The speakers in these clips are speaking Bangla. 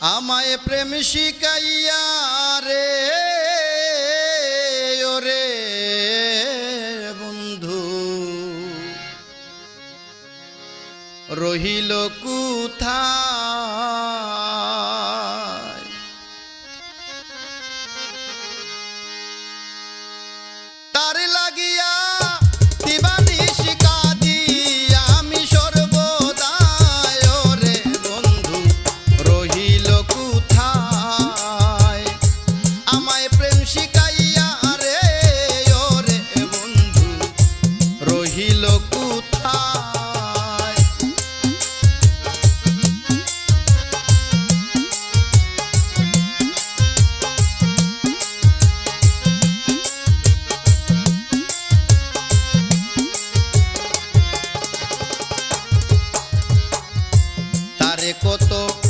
আমায় প্রেম শিকাইয়া রে ওরে বন্ধু। রহিল কুথা de coto.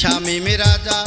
শামীম রাজা